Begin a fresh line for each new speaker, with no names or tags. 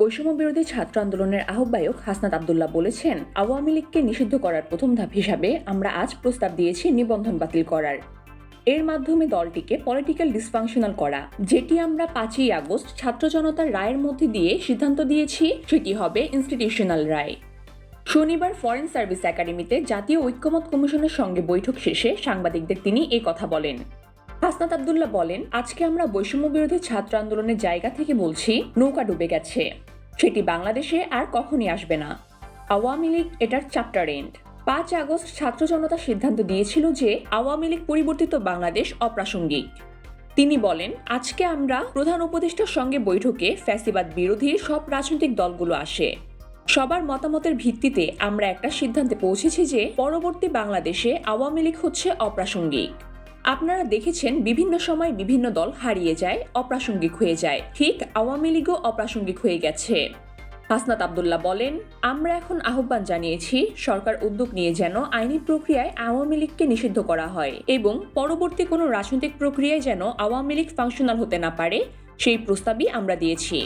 বৈষম্য বিরোধী ছাত্র আন্দোলনের আহ্বায়ক হাসনাত আবদুল্লাহ বলেছেন, আওয়ামী লীগকে নিষিদ্ধ করার প্রথম ধাপ হিসাবে আমরা আজ প্রস্তাব দিয়েছি নিবন্ধন বাতিল করার। এর মাধ্যমে দলটিকে পলিটিক্যাল ডিসফাংশনাল করা, যেটি আমরা পাঁচই আগস্ট ছাত্র জনতার রায়ের মধ্যে দিয়ে সিদ্ধান্ত দিয়েছি, সেটি হবে ইনস্টিটিউশনাল রায়। শনিবার ফরেন সার্ভিস একাডেমিতে জাতীয় ঐক্যমত কমিশনের সঙ্গে বৈঠক শেষে সাংবাদিকদের তিনি এই কথা বলেন। হাসনাত আবদুল্লাহ বলেন, আজকে আমরা বৈষম্য বিরোধী ছাত্র আন্দোলনের জায়গা থেকে বলছি, নৌকা ডুবে গেছে। সেটি বাংলাদেশে আর কখনই আসবে না। আওয়ামী লীগ এটার চ্যাপ্টার এন্ড পাঁচ আগস্ট ছাত্র জনতা সিদ্ধান্ত দিয়েছিল যে আওয়ামী লীগ পরিবর্তিত বাংলাদেশ অপ্রাসঙ্গিক। তিনি বলেন, আজকে আমরা প্রধান উপদেষ্টার সঙ্গে বৈঠকে ফ্যাসিবাদ বিরোধী সব রাজনৈতিক দলগুলো আসে। সবার মতামতের ভিত্তিতে আমরা একটা সিদ্ধান্তে পৌঁছেছি যে পরবর্তী বাংলাদেশে আওয়ামী লীগ হচ্ছে অপ্রাসঙ্গিক। আপনারা দেখেছেন বিভিন্ন সময় বিভিন্ন দল হারিয়ে যায়, অপ্রাসঙ্গিক হয়ে যায়। ঠিক আওয়ামী লীগও অপ্রাসঙ্গিক হয়ে গেছে। হাসনাত আবদুল্লাহ বলেন, আমরা এখন আহ্বান জানিয়েছি, সরকার উদ্যোগ নিয়ে যেন আইনি প্রক্রিয়ায় আওয়ামী লীগকে নিষিদ্ধ করা হয় এবং পরবর্তী কোনো রাজনৈতিক প্রক্রিয়ায় যেন আওয়ামী লীগ ফাংশনাল হতে না পারে, সেই প্রস্তাবই আমরা দিয়েছি।